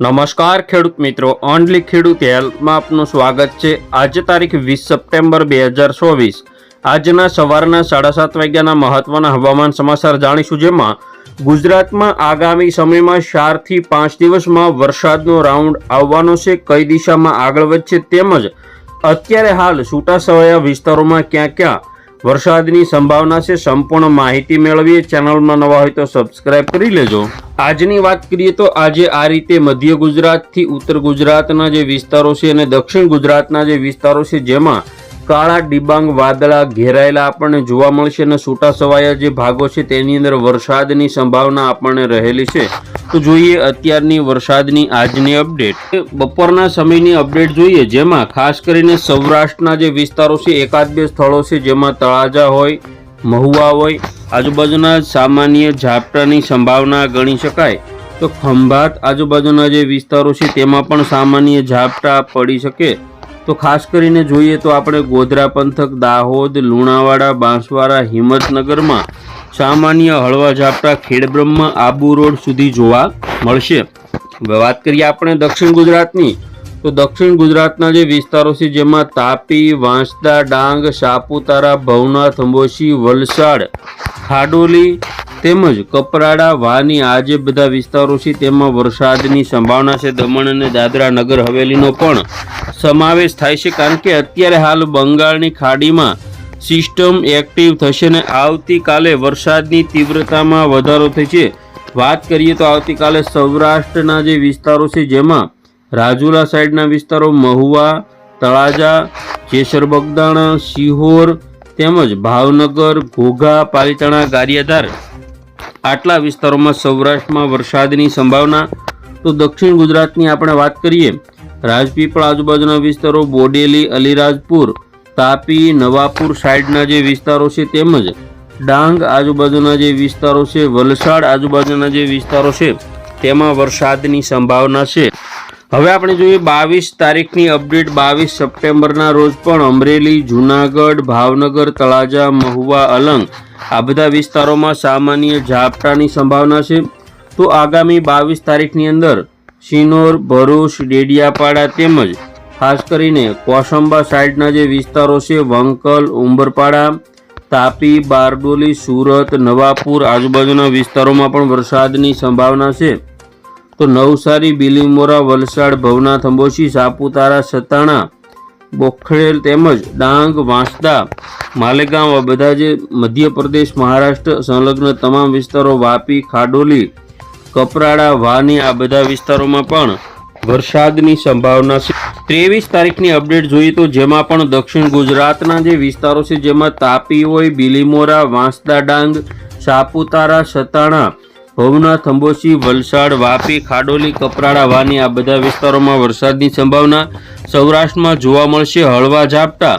નમસ્કાર ખેડૂત મિત્રો, ઓનલી ખેડૂત હેલ્પમાં આપનું સ્વાગત છે. આજે તારીખ વીસ સપ્ટેમ્બર બે હજાર ચોવીસ. આજના સવારના સાડા સાત વાગ્યાના મહત્વના હવામાન સમાચાર જાણીશું જેમાં ગુજરાતમાં આગામી સમયમાં ચારથી પાંચ દિવસમાં વરસાદનો રાઉન્ડ આવવાનો છે. કઈ દિશામાં આગળ વધશે તેમજ અત્યારે હાલ છૂટાછવાયા વિસ્તારોમાં ક્યાં ક્યાં વરસાદની સંભાવના છે, સંપૂર્ણ માહિતી મેળવીએ. ચેનલમાં નવા હોય તો સબસ્ક્રાઇબ કરી લેજો. આજની વાત કરીએ તો આજે આ રીતે મધ્ય ગુજરાતથી ઉત્તર ગુજરાતના જે વિસ્તારો છે અને દક્ષિણ ગુજરાતના જે વિસ્તારો છે, જેમાં કાળા, ડિબાંગ, વાદળા ઘેરાયેલા આપણને જોવા મળશે અને છૂટાછવાયા જે ભાગો છે તેની અંદર વરસાદની સંભાવના આપણને રહેલી છે. તો જોઈએ અત્યારની વરસાદની આજની અપડેટ. બપોરના સમયની અપડેટ જોઈએ, જેમાં ખાસ કરીને સૌરાષ્ટ્રના જે વિસ્તારો છે, એકાદ બે સ્થળો છે જેમાં તળાજા હોય, મહુવા હોય, આજુબાજુના સામાન્ય ઝાપટાની સંભાવના ગણી શકાય. તો ખંભાત આજુબાજુના જે વિસ્તારો છે તેમાં પણ સામાન્ય ઝાપટા પડી શકે. તો ખાસ કરીને જોઈએ તો આપણે ગોધરા પંથક, દાહોદ, લુણાવાડા, બાંસવાડા, હિંમતનગરમાં સામાન્ય હળવા ઝાપટા ખેડબ્રહ્મ આબુ રોડ સુધી જોવા મળશે. હવે વાત કરીએ આપણે દક્ષિણ ગુજરાતની. તો દક્ષિણ ગુજરાતના જે વિસ્તારો છે, જેમાં તાપી, વાંસદા, ડાંગ, સાપુતારા, ભવનાથ, અંબોશી, વલસાડ, ખાડોલી તેમજ કપરાડા, વાની આ જે બધા વિસ્તારો છે, તેમાં વરસાદની સંભાવના છે. દમણ અને દાદરા નગર હવેલીનો પણ સમાવેશ થાય છે, કારણ કે અત્યારે હાલ બંગાળની ખાડીમાં સિસ્ટમ એક્ટિવ થશે ને આવતીકાલે વરસાદની તીવ્રતામાં વધારો થઈ છે. વાત કરીએ તો આવતીકાલે સૌરાષ્ટ્રના જે વિસ્તારો છે, જેમાં રાજુલા સાઈડના વિસ્તારો મહુવા, તળાજા, જેસર બગદાણા સિહોર તેમજ ભાવનગર, ઘોઘા, પાલીતાણા, ગારિયાધાર આટલા વિસ્તારોમાં સૌરાષ્ટ્રમાં વરસાદની સંભાવના. તો દક્ષિણ ગુજરાતની આપણે વાત કરીએ, રાજપીપળ આજુબાજુના વિસ્તારો બોડેલી, અલીરાજપુર, તાપી, નવાપુર સાઈડના જે વિસ્તારો છે તેમજ ડાંગ આજુબાજુના જે વિસ્તારો છે, વલસાડ આજુબાજુના જે વિસ્તારો છે, તેમાં વરસાદની સંભાવના છે. હવે આપણે જોઈએ બાવીસ તારીખની અપડેટ. બાવીસ સપ્ટેમ્બરના રોજ પણ અમરેલી, જુનાગઢ, ભાવનગર, તળાજા, મહુવા, અલંગ આ બધા વિસ્તારોમાં સામાન્ય ઝાપટાની સંભાવના છે. તો આગામી બાવીસ તારીખની અંદર શિનોર, ભરૂચ, ડેડિયાપાડા તેમજ ખાસ કરીને કોસંબા સાઈડના જે વિસ્તારો છે, વંકલ, ઉંબરપાડા, તાપી, બારડોલી, સુરત, નવાપુર આજુબાજુના વિસ્તારોમાં પણ વરસાદની સંભાવના છે. તો નવસારી, બિલીમોરા, વલસાડ ભવનાથ અંબોશી સાપુતારા, સતાણા, બોખડેલ તેમજ ડાંગ, વાંસદા, માલેગાંવ આ બધા જે મધ્યપ્રદેશ, મહારાષ્ટ્ર સંલગ્ન તમામ વિસ્તારો, વાપી, ખાડોલી, કપરાડા, વાની આ બધા વિસ્તારોમાં પણ વરસાદની સંભાવના છે. ત્રેવીસ તારીખની અપડેટ જોઈએ તો જેમાં પણ દક્ષિણ ગુજરાતના જે વિસ્તારો છે, જેમાં તાપી હોય, બિલીમોરા, વાંસદા, ડાંગ, સાપુતારા, સતાણા ભવનાથ અંબોસી વલસાડ, વાપી, ખાડોલી, કપરાડા, વાની આ બધા વિસ્તારોમાં વરસાદની સંભાવના સૌરાષ્ટ્રમાં જોવા મળશે, હળવા ઝાપટા.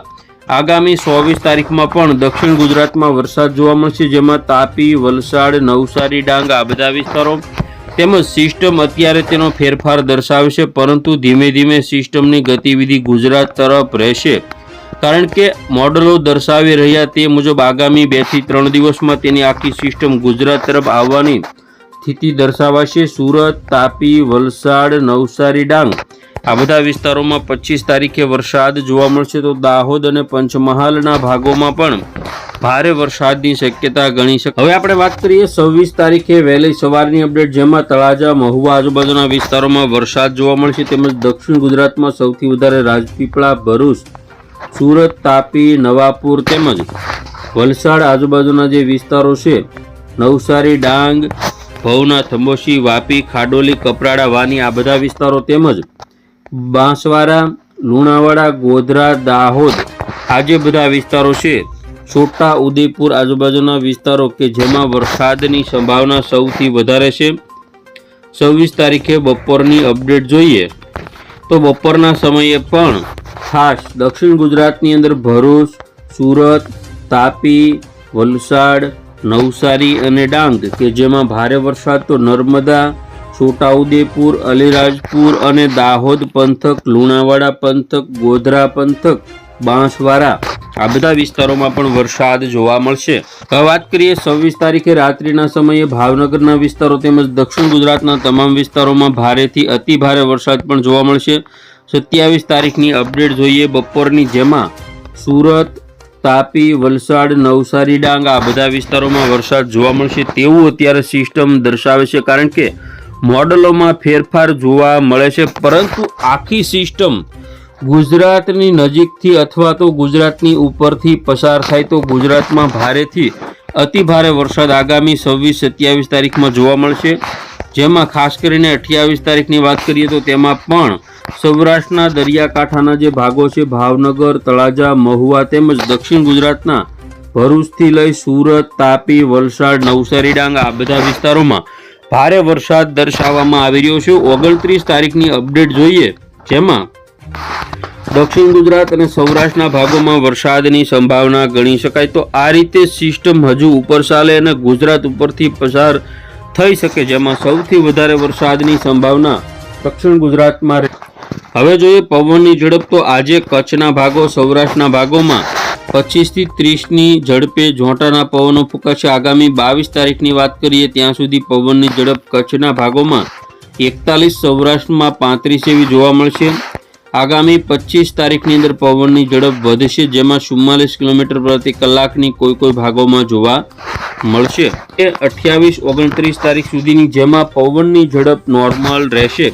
આગામી ચોવીસ તારીખમાં પણ દક્ષિણ ગુજરાતમાં વરસાદ જોવા મળશે, જેમાં તાપી, વલસાડ, નવસારી, ડાંગ આ બધા વિસ્તારો તેમજ સિસ્ટમ અત્યારે તેનો ફેરફાર દર્શાવશે, પરંતુ ધીમે ધીમે સિસ્ટમની ગતિવિધિ ગુજરાત તરફ રહેશે. કારણ કે મોડલો દર્શાવી રહ્યા તે મુજબ આગામી બેથી ત્રણ દિવસમાં તેની આખી સિસ્ટમ ગુજરાત તરફ આવવાની સ્થિતિ દર્શાવાશે સુરત, તાપી, વલસાડ, નવસારી, ડાંગ. આ બધા વિસ્તારોમાં પચીસ તારીખે વરસાદ જોવા મળશે તો દાહોદ અને પંચમહાલના ભાગોમાં પણ ભારે વરસાદની શક્યતા ગણી શકે હવે આપણે વાત કરીએ છવ્વીસ તારીખે વહેલી સવારની અપડેટ, જેમાં તળાજા, મહુવા આજુબાજુના વિસ્તારોમાં વરસાદ જોવા મળશે તેમજ દક્ષિણ ગુજરાતમાં સૌથી વધારે રાજપીપળા, ભરૂચ, સુરત, તાપી, નવાપુર તેમજ વલસાડ આજુબાજુના જે વિસ્તારો છે, નવસારી, ડાંગ ભવનાથ થંબોશી વાપી, ખાડોલી, કપરાડા, વાની આ બધા વિસ્તારો તેમજ બાંસવાડા, લુણાવાડા, ગોધરા, દાહોદ આ જે બધા વિસ્તારો છે, છોટા ઉદેપુર આજુબાજુના વિસ્તારો કે જેમાં વરસાદની સંભાવના સૌથી વધારે છે. છવ્વીસ તારીખે બપોરની અપડેટ જોઈએ તો બપોરના સમયે પણ ખાસ દક્ષિણ ગુજરાતની અંદર ભરૂચ, સુરત, તાપી, વલસાડ નવસારી અને ડાંગ, કે જેમાં ભારે વરસાદ તો નર્મદા, છોટાઉદેપુર, અલીરાજપુર અને દાહોદ પંથક, લુણાવાડા પંથક, ગોધરા પંથક, બાંસવાડા આ બધા વિસ્તારોમાં પણ વરસાદ જોવા મળશે. હવે વાત કરીએ છવ્વીસ તારીખે રાત્રિના સમયે ભાવનગરના વિસ્તારો તેમજ દક્ષિણ ગુજરાતના તમામ વિસ્તારોમાં ભારેથી અતિ ભારે વરસાદ પણ જોવા મળશે. સત્યાવીસ તારીખની અપડેટ જોઈએ બપોરની જેમાં સુરત તાપી, વલસાડ, નવસારી, ડાંગ આ બધા વિસ્તારોમાં વરસાદ જોવા મળશે તેવું અત્યારે સિસ્ટમ દર્શાવે છે કારણ કે મોડલોમાં ફેરફાર જોવા મળે છે. પરંતુ આખી સિસ્ટમ ગુજરાતની નજીકથી અથવા તો ગુજરાતની ઉપરથી પસાર થાય તો ગુજરાતમાં ભારેથી અતિ ભારે વરસાદ આગામી છવ્વીસ સત્યાવીસ તારીખમાં જોવા મળશે. જેમાં ખાસ કરીને અઠ્યાવીસ તારીખની વાત કરીએ તો તેમાં પણ સૌરાષ્ટ્રના દરિયાકાંઠાના જે ભાગો છે, ભાવનગર, તળાજા, મહુવા તેમજ દક્ષિણ ગુજરાતના ભરૂચથી લઈ સુરત, તાપી, વલસાડ, નવસારી, ડાંગ આ બધા વિસ્તારોમાં ભારે વરસાદ દર્શાવવામાં આવી રહ્યો છે. ઓગણત્રીસ તારીખની અપડેટ જોઈએ જેમાં દક્ષિણ ગુજરાત અને સૌરાષ્ટ્રના ભાગોમાં વરસાદની સંભાવના ગણી શકાય. તો આ રીતે સિસ્ટમ હજુ ઉપર ચાલે અને ગુજરાત ઉપરથી પસાર થઈ શકે જેમાં સૌથી વધારે વરસાદની સંભાવના દક્ષિણ ગુજરાતમાં. હવે જોઈએ પવનની ઝડપ તો આજે કચ્છના ભાગો, સૌરાષ્ટ્રના ભાગોમાં પચીસથી ત્રીસની ઝડપે ઝોંટાના પવનો ફૂંકાશે આગામી બાવીસ તારીખની વાત કરીએ ત્યાં સુધી પવનની ઝડપ કચ્છના ભાગોમાં એકતાલીસ, સૌરાષ્ટ્રમાં પાંત્રીસ એવી જોવા મળશે આગામી પચીસ તારીખની અંદર પવનની ઝડપ વધશે, જેમાં ચુમ્માલીસ કિલોમીટર પ્રતિ કલાકની કોઈ કોઈ ભાગોમાં જોવા મળશે એ અઠ્યાવીસ, ઓગણત્રીસ તારીખ સુધીની જેમાં પવનની ઝડપ નોર્મલ રહેશે.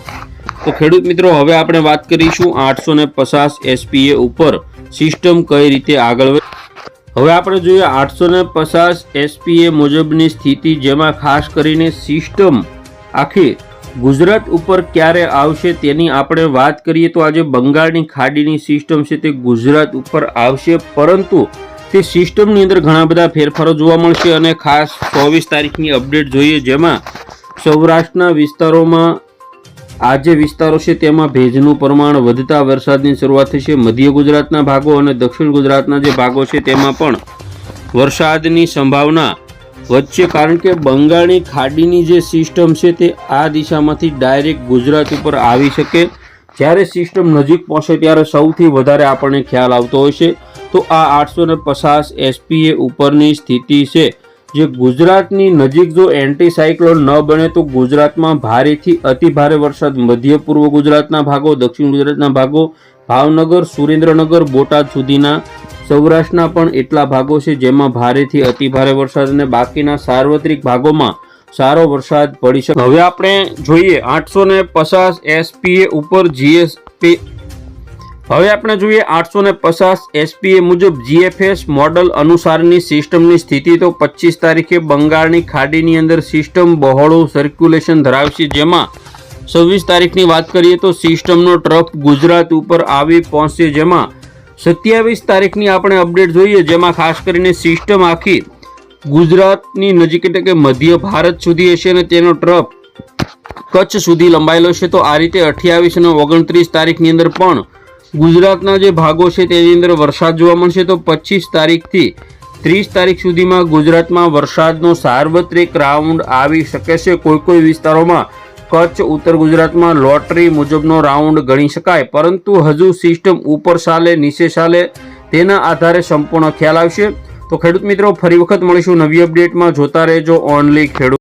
તો ખેડૂત મિત્રો, હવે આપણે વાત કરીશું આઠસો ને પચાસ એસપીએ ઉપર સિસ્ટમ કઈ રીતે આગળ હવે આપણે જોઈએ આઠસો ને પચાસ એસપીએ મુજબની સ્થિતિ, જેમાં ખાસ કરીને સિસ્ટમ આખી ગુજરાત ઉપર ક્યારે આવશે તેની આપણે વાત કરીએ તો આજે બંગાળની ખાડીની સિસ્ટમ છે તે ગુજરાત ઉપર આવશે. પરંતુ તે સિસ્ટમની અંદર ઘણા બધા ફેરફારો જોવા મળશે અને ખાસ ચોવીસ તારીખની અપડેટ જોઈએ, જેમાં સૌરાષ્ટ્રના વિસ્તારોમાં આ જે વિસ્તારો છે તેમાં ભેજનું પ્રમાણ વધતા વરસાદની શરૂઆત થશે મધ્ય ગુજરાતના ભાગો અને દક્ષિણ ગુજરાતના જે ભાગો છે તેમાં પણ વરસાદની સંભાવના વચ્ચે કારણ કે બંગાળની ખાડીની જે સિસ્ટમ છે તે આ દિશામાંથી ડાયરેક્ટ ગુજરાત ઉપર આવી શકે. જ્યારે સિસ્ટમ નજીક પહોંચે ત્યારે સૌથી વધારે આપણને ખ્યાલ આવતો હોય છે. તો આ આઠસો ને પચાસ એસપીએ ઉપરની સ્થિતિ છે. જે ગુજરાતની નજીક જો એન્ટી સાયક્લોન ન બને તો ગુજરાતમાં ભારેથી અતિ ભારે વરસાદ મધ્ય પૂર્વ ગુજરાતના ભાગો, દક્ષિણ ગુજરાતના ભાગો, ભાવનગર, સુરેન્દ્રનગર, બોટાદ સુધીના સૌરાષ્ટ્રના પણ એટલા ભાગો છે જેમાં ભારેથી અતિ ભારે વરસાદ અને બાકીના સાર્વત્રિક ભાગોમાં સારો વરસાદ પડી શકે. હવે આપણે જોઈએ આઠસો ને પચાસ એસપીએ ઉપર જીએસપી હવે આપણે જોઈએ આઠસો ને પચાસ એસપીએ મુજબ જીએફએસ મોડલ અનુસારની સિસ્ટમની સ્થિતિ તો પચીસ તારીખે બંગાળની ખાડીની અંદર સિસ્ટમ બહોળું સર્ક્યુલેશન ધરાવશે. જેમાં છવ્વીસ તારીખની વાત કરીએ તો સિસ્ટમનો ટ્રફ ગુજરાત ઉપર આવી પહોંચશે. જેમાં સત્યાવીસ તારીખની આપણે અપડેટ જોઈએ, જેમાં ખાસ કરીને સિસ્ટમ આખી ગુજરાતની નજીક એટલે કે મધ્ય ભારત સુધી હશે અને તેનો ટ્રફ કચ્છ સુધી લંબાયેલો છે. તો આ રીતે અઠ્યાવીસ અને ઓગણત્રીસ તારીખની અંદર પણ ગુજરાતના જે ભાગો છે તેની અંદર વરસાદ જોવા મળશે. તો પચીસ તારીખથી ત્રીસ તારીખ સુધીમાં ગુજરાતમાં વરસાદનો સાર્વત્રિક રાઉન્ડ આવી શકે છે. કોઈ કોઈ વિસ્તારોમાં કચ્છ, ઉત્તર ગુજરાતમાં લોટરી મુજબનો રાઉન્ડ ગણી શકાય. પરંતુ હજુ સિસ્ટમ ઉપર ચાલે નીચે ચાલે તેના આધારે સંપૂર્ણ ખ્યાલ આવશે. તો ખેડૂત મિત્રો ફરી વખત મળીશું નવી અપડેટમાં જોતા રહેજો. ઓનલી ખેડૂત